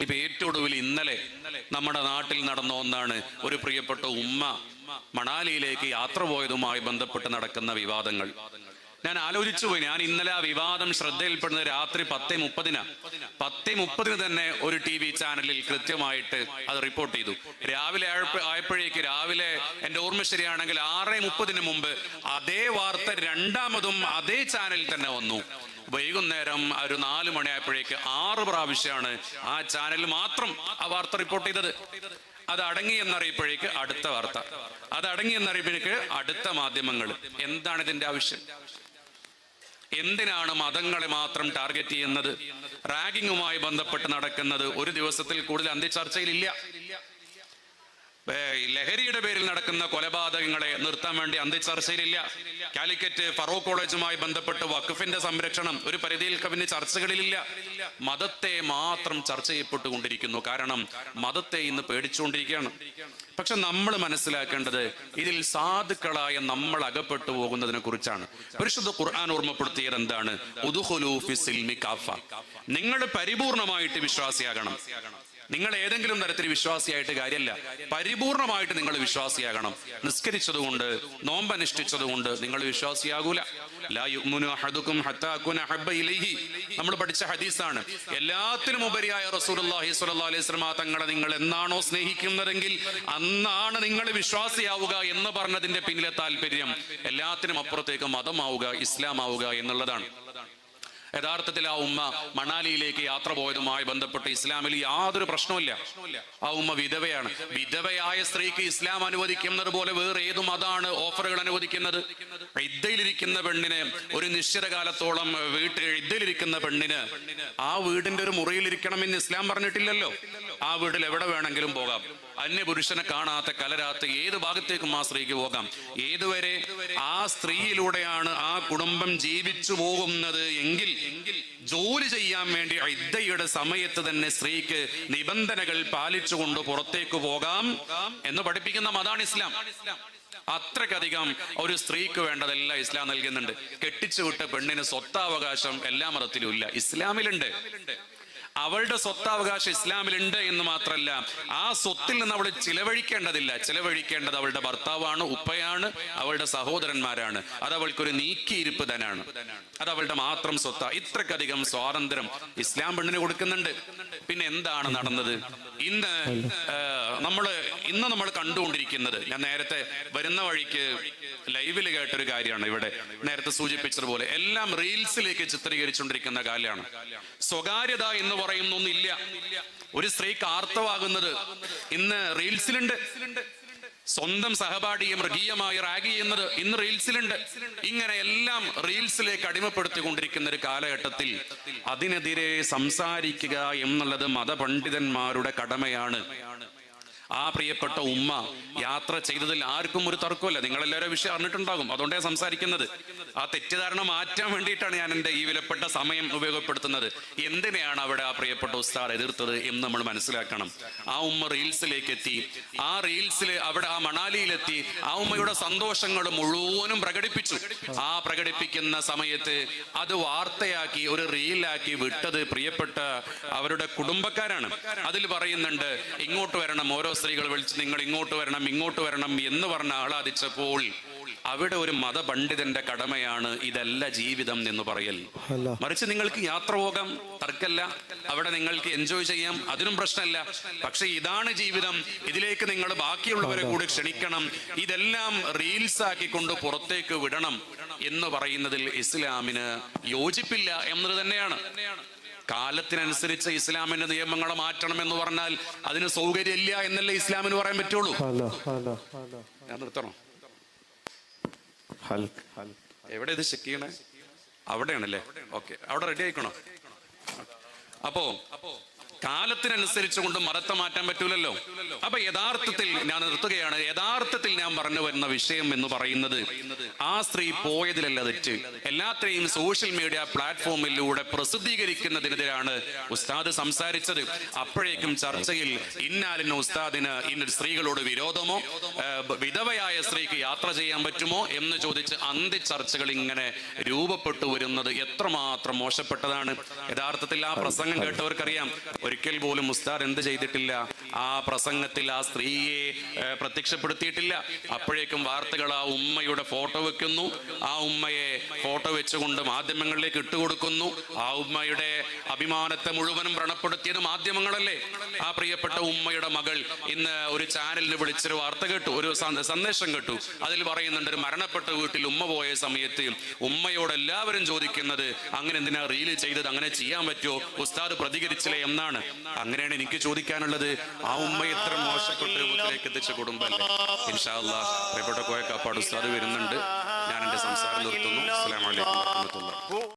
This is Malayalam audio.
ഇപ്പൊ ഏറ്റവും ഒടുവിൽ ഇന്നലെ നമ്മുടെ നാട്ടിൽ നടന്ന ഒന്നാണ് ഒരു പ്രിയപ്പെട്ട ഉമ്മ മണാലിയിലേക്ക് യാത്ര പോയതുമായി ബന്ധപ്പെട്ട് നടക്കുന്ന വിവാദങ്ങൾ. ഞാൻ ആലോചിച്ചു പോയി. ഞാൻ ഇന്നലെ ആ വിവാദം ശ്രദ്ധയിൽപ്പെടുന്നത് രാത്രി പത്തേ മുപ്പതിനാ. പത്തേ മുപ്പതിന് തന്നെ ഒരു ടി വി ചാനലിൽ കൃത്യമായിട്ട് അത് റിപ്പോർട്ട് ചെയ്തു. രാവിലെ ആയപ്പ- ആയപ്പോഴേക്ക് രാവിലെ എന്റെ ഓർമ്മ ശരിയാണെങ്കിൽ ആറ് മുപ്പതിന് മുമ്പ് അതേ വാർത്ത രണ്ടാമതും അതേ ചാനലിൽ തന്നെ വന്നു. വൈകുന്നേരം ഒരു നാല് മണിയായപ്പോഴേക്ക് ആറ് പ്രാവശ്യമാണ് ആ ചാനൽ മാത്രം ആ വാർത്ത റിപ്പോർട്ട് ചെയ്തത്. അത് അടങ്ങി എന്നറിയപ്പോഴേക്ക് അടുത്ത വാർത്ത. അത് അടങ്ങി എന്നറിയപ്പോഴേക്ക് അടുത്ത മാധ്യമങ്ങൾ. എന്താണ് ഇതിന്റെ ആവശ്യം? എന്തിനാണ് മതങ്ങളെ മാത്രം ടാർഗറ്റ് ചെയ്യുന്നത്? റാഗിങ്ങുമായി ബന്ധപ്പെട്ട് നടക്കുന്നത് ഒരു ദിവസത്തിൽ കൂടുതൽ അന്ത്യചർച്ചയിലില്ല. ലഹരിയുടെ പേരിൽ നടക്കുന്ന കൊലപാതകങ്ങളെ നിർത്താൻ വേണ്ടി അന്ത്യചർച്ചയിലില്ല. കാലിക്കറ്റ് ഫറൂഖ് കോളേജുമായി ബന്ധപ്പെട്ട് വഖഫിന്റെ സംരക്ഷണം ഒരു പരിധിയിൽ കവിഞ്ഞ് ചർച്ചകളിലില്ല. മതത്തെ മാത്രം ചർച്ച ചെയ്യപ്പെട്ടുകൊണ്ടിരിക്കുന്നു. കാരണം മതത്തെ ഇന്ന് പേടിച്ചുകൊണ്ടിരിക്കുകയാണ്. പക്ഷെ നമ്മൾ മനസ്സിലാക്കേണ്ടത് ഇതിൽ സാധുക്കളായ നമ്മൾ അകപ്പെട്ടു പോകുന്നതിനെ കുറിച്ചാണ്. പരിശുദ്ധ ഖുർആൻ ഓർമ്മപ്പെടുത്തിയത് എന്താണ്? നിങ്ങൾ പരിപൂർണമായിട്ട് വിശ്വാസിയാകണം. നിങ്ങൾ ഏതെങ്കിലും തരത്തിൽ വിശ്വാസിയായിട്ട് കാര്യമല്ല പരിപൂർണമായിട്ട് നിങ്ങൾ വിശ്വാസിയാകണം. നിസ്കരിച്ചതുകൊണ്ട് നോമ്പനുഷ്ഠിച്ചതുകൊണ്ട് നിങ്ങൾ വിശ്വാസിയാകൂല. നമ്മൾ പഠിച്ച ഹദീസാണ്. എല്ലാത്തിനും ഉപരിയായ അലൈഹി വസല്ലമ തങ്ങളെ നിങ്ങൾ എന്നാണോ സ്നേഹിക്കുന്നതെങ്കിൽ അന്നാണ് നിങ്ങൾ വിശ്വാസിയാവുക എന്ന് പറഞ്ഞതിന്റെ പിന്നിലെ താല്പര്യം എല്ലാത്തിനും അപ്പുറത്തേക്ക് മതമാവുക ഇസ്ലാമാവുക എന്നുള്ളതാണ്. യഥാർത്ഥത്തിൽ ആ ഉമ്മ മണാലിയിലേക്ക് യാത്ര പോയതുമായി ബന്ധപ്പെട്ട് ഇസ്ലാമിൽ യാതൊരു പ്രശ്നവുമില്ല. ആ ഉമ്മ വിധവയാണ്. വിധവയായ സ്ത്രീക്ക് ഇസ്ലാം അനുവദിക്കുന്നത് പോലെ വേറെ ഏത് മതാണ് ഓഫറുകൾ അനുവദിക്കുന്നത്. ഇദ്ദയിലിരിക്കുന്ന പെണ്ണിന് ഒരു നിശ്ചിത കാലത്തോളം വീട്ടിൽ ഇദ്ദയിലിരിക്കുന്ന പെണ്ണിന് ആ വീടിന്റെ ഒരു മുറിയിലിരിക്കണമെന്ന് ഇസ്ലാം പറഞ്ഞിട്ടില്ലല്ലോ. ആ വീട്ടിൽ എവിടെ വേണമെങ്കിലും പോകാം. അന്യ പുരുഷനെ കാണാത്ത കലരാത്ത ഏത് ഭാഗത്തേക്കും ആ സ്ത്രീക്ക് പോകാം. ഏതുവരെ ആ സ്ത്രീയിലൂടെയാണ് ആ കുടുംബം ജീവിച്ചു പോകുന്നത് എങ്കിൽ ജോലി ചെയ്യാൻ വേണ്ടി ഇദ്ദയുടെ സമയത്ത് തന്നെ സ്ത്രീക്ക് നിബന്ധനകൾ പാലിച്ചുകൊണ്ട് പുറത്തേക്ക് പോകാം എന്ന് പഠിപ്പിക്കുന്ന മതാണ് ഇസ്ലാം. അത്രക്കധികം ഒരു സ്ത്രീക്ക് വേണ്ടതെല്ലാം ഇസ്ലാം നൽകുന്നുണ്ട്. കെട്ടിച്ചു വിട്ട പെണ്ണിന് സ്വത്താവകാശം എല്ലാ മതത്തിലും ഇല്ല. ഇസ്ലാമിലുണ്ട്. അവളുടെ സ്വത്താവകാശം ഇസ്ലാമിലുണ്ട് എന്ന് മാത്രമല്ല ആ സ്വത്തിൽ നിന്ന് അവൾ ചിലവഴിക്കേണ്ടതില്ല. ചിലവഴിക്കേണ്ടത് അവളുടെ ഭർത്താവാണ് ഉപ്പയാണ് അവളുടെ സഹോദരന്മാരാണ്. അത് അവൾക്കൊരു നീക്കിയിരിപ്പ് തനാണ് അത് അവളുടെ മാത്രം സ്വത്താ. ഇത്രക്കധികം സ്വാതന്ത്ര്യം ഇസ്ലാം പെണ്ണിന് കൊടുക്കുന്നുണ്ട്. പിന്നെ എന്താണ് നടന്നത്? ഇന്ന് നമ്മൾ ഇന്ന് നമ്മൾ കണ്ടുകൊണ്ടിരിക്കുന്നത് ഞാൻ നേരത്തെ വരുന്ന വഴിക്ക് ലൈവിൽ കേട്ടൊരു കാര്യമാണ് ഇവിടെ. നേരത്തെ സൂചിപ്പിച്ചതുപോലെ എല്ലാം റീൽസിലേക്ക് ചിത്രീകരിച്ചുകൊണ്ടിരിക്കുന്ന കാലമാണ്. സ്വകാര്യത എന്ന് പറയുന്ന ഒന്നില്ല ഒരു സ്ത്രീക്ക് ആർത്തവാകുന്നത് ഇന്ന് റീൽസിലുണ്ട്. സ്വന്തം സഹപാഠിയെ മൃഗീയമായി റാഗ് ചെയ്യുന്നത് ഇന്ന് റീൽസിലുണ്ട്. ഇങ്ങനെ എല്ലാം റീൽസിലേക്ക് അടിമപ്പെടുത്തിക്കൊണ്ടിരിക്കുന്ന ഒരു കാലഘട്ടത്തിൽ അതിനെതിരെ സംസാരിക്കുക എന്നുള്ളത് മതപണ്ഡിതന്മാരുടെ കടമയാണ്. ആ പ്രിയപ്പെട്ട ഉമ്മ യാത്ര ചെയ്തതിൽ ആർക്കും ഒരു തർക്കമില്ല നിങ്ങളെല്ലാവരും വിഷയം അറിഞ്ഞിട്ടുണ്ടാകും. അതുകൊണ്ടേ സംസാരിക്കുന്നത്. ആ തെറ്റിദ്ധാരണ മാറ്റാൻ വേണ്ടിയിട്ടാണ് ഞാൻ എന്റെ ഈ വിലപ്പെട്ട സമയം ഉപയോഗപ്പെടുത്തുന്നത്. എന്തിനെയാണ് അവിടെ ആ പ്രിയപ്പെട്ട ഉസ്താർ എതിർത്തത് എന്ന് നമ്മൾ മനസ്സിലാക്കണം. ആ ഉമ്മ റീൽസിലേക്ക് എത്തി ആ റീൽസിൽ അവിടെ ആ മണാലിയിലെത്തി. ആ ഉമ്മയുടെ സന്തോഷങ്ങൾ മുഴുവനും പ്രകടിപ്പിച്ചു. ആ പ്രകടിപ്പിക്കുന്ന സമയത്ത് അത് വാർത്തയാക്കി ഒരു റീലാക്കി വിട്ടത് പ്രിയപ്പെട്ട അവരുടെ കുടുംബക്കാരാണ്. അതിൽ പറയുന്നുണ്ട് ഇങ്ങോട്ട് വരണം ഓരോ സ്ത്രീകൾ വിളിച്ച് നിങ്ങൾ ഇങ്ങോട്ട് വരണം ഇങ്ങോട്ട് വരണം എന്ന് പറഞ്ഞ ആളാദിച്ചപ്പോൾ അവിടെ ഒരു മതപണ്ഡിതന്റെ കടമയാണ് ഇതല്ല ജീവിതം എന്ന് പറയൽ. മറിച്ച് നിങ്ങൾക്ക് യാത്ര പോകാം തർക്കല്ല. അവിടെ നിങ്ങൾക്ക് എൻജോയ് ചെയ്യാം അതിനും പ്രശ്നമല്ല പക്ഷെ ഇതാണ് ജീവിതം. ഇതിലേക്ക് നിങ്ങൾ ബാക്കിയുള്ളവരെ കൂടി ക്ഷണിക്കണം. ഇതെല്ലാം റീൽസ് ആക്കിക്കൊണ്ട് പുറത്തേക്ക് വിടണം എന്ന് പറയുന്നതിൽ ഇസ്ലാമിന് യോജിപ്പില്ല എന്നത് തന്നെയാണ്. കാലത്തിനനുസരിച്ച് ഇസ്ലാമിന്റെ നിയമങ്ങൾ മാറ്റണം എന്ന് പറഞ്ഞാൽ അതിന് സൗകര്യമില്ല എന്നല്ലേ ഇസ്ലാമിന് പറയാൻ പറ്റുള്ളൂ? ഞാൻ നിർത്തണോ? എവിടെ ഇത് ചെക്ക് ചെയ്യണേ? അവിടെയാണല്ലേ? ഓക്കെ അവിടെ റെഡി ആയിക്കണോ? അപ്പോ അപ്പോ കാലത്തിനനുസരിച്ച് കൊണ്ട് മറത്ത മാറ്റാൻ പറ്റൂലല്ലോ. അപ്പൊ യഥാർത്ഥത്തിൽ ഞാൻ നിർത്തുകയാണ്. യഥാർത്ഥത്തിൽ ഞാൻ പറഞ്ഞു വരുന്ന വിഷയം എന്ന് പറയുന്നത് ആ സ്ത്രീ പോയതിലല്ല തെറ്റ്. എല്ലാത്തിനെയും സോഷ്യൽ മീഡിയ പ്ലാറ്റ്ഫോമിലൂടെ പ്രസിദ്ധീകരിക്കുന്നതിനെതിരാണ് ഉസ്താദ് സംസാരിച്ചത്. അപ്പോഴേക്കും ചർച്ചയിൽ ഇന്നാലിന് ഉസ്താദിന് ഇന്ന സ്ത്രീകളോട് വിരോധമോ വിധവയായ സ്ത്രീക്ക് യാത്ര ചെയ്യാൻ പറ്റുമോ എന്ന് ചോദിച്ച് അന്ത്യ ചർച്ചകൾ ഇങ്ങനെ രൂപപ്പെട്ടു വരുന്നത് എത്രമാത്രം മോശപ്പെട്ടതാണ്. യഥാർത്ഥത്തിൽ ആ പ്രസംഗം കേട്ടവർക്കറിയാം. ഒരിക്കൽ പോലും ഉസ്താദ് എന്ത് ചെയ്തിട്ടില്ല? ആ പ്രസംഗത്തിൽ ആ സ്ത്രീയെ പ്രത്യക്ഷപ്പെടുത്തിയിട്ടില്ല. അപ്പോഴേക്കും വാർത്തകൾ ആ ഉമ്മയുടെ ഫോട്ടോ വെക്കുന്നു. ആ ഉമ്മയെ ഫോട്ടോ വെച്ചുകൊണ്ട് മാധ്യമങ്ങളിലേക്ക് ഇട്ടുകൊടുക്കുന്നു ആ ഉമ്മയുടെ അഭിമാനത്തെ മുഴുവനും വ്രണപ്പെടുത്തിയത് മാധ്യമങ്ങളല്ലേ? ആ പ്രിയപ്പെട്ട ഉമ്മയുടെ മകൾ ഇന്ന് ഒരു ചാനലിന് വിളിച്ചൊരു വാർത്ത കേട്ടു. ഒരു സന്ദേശം കേട്ടു. അതിൽ പറയുന്നുണ്ട് ഒരു മരണപ്പെട്ട വീട്ടിൽ ഉമ്മ പോയ സമയത്ത് ഉമ്മയോട് എല്ലാവരും ചോദിക്കുന്നത് അങ്ങനെ എന്തിനാ റീൽ ചെയ്തത്? അങ്ങനെ ചെയ്യാൻ പറ്റുമോ? ഉസ്താദ് പ്രതികരിച്ചില്ലേ? എന്നാണ് അങ്ങനെയാണ്. എനിക്ക് ചോദിക്കാനുള്ളത്. ആ ഉമ്മ എത്ര മോശപ്പെട്ട രൂപത്തിലേക്ക് എത്തിച്ച കുടുംബമല്ലേ ഇൻഷാല്ലാ പ്രിയപ്പെട്ട കോയക്കാപ്പാട് ഉസ്താദ് വരുന്നുണ്ട്. ഞാൻ എന്റെ സംസാരം നിർത്തുന്നു.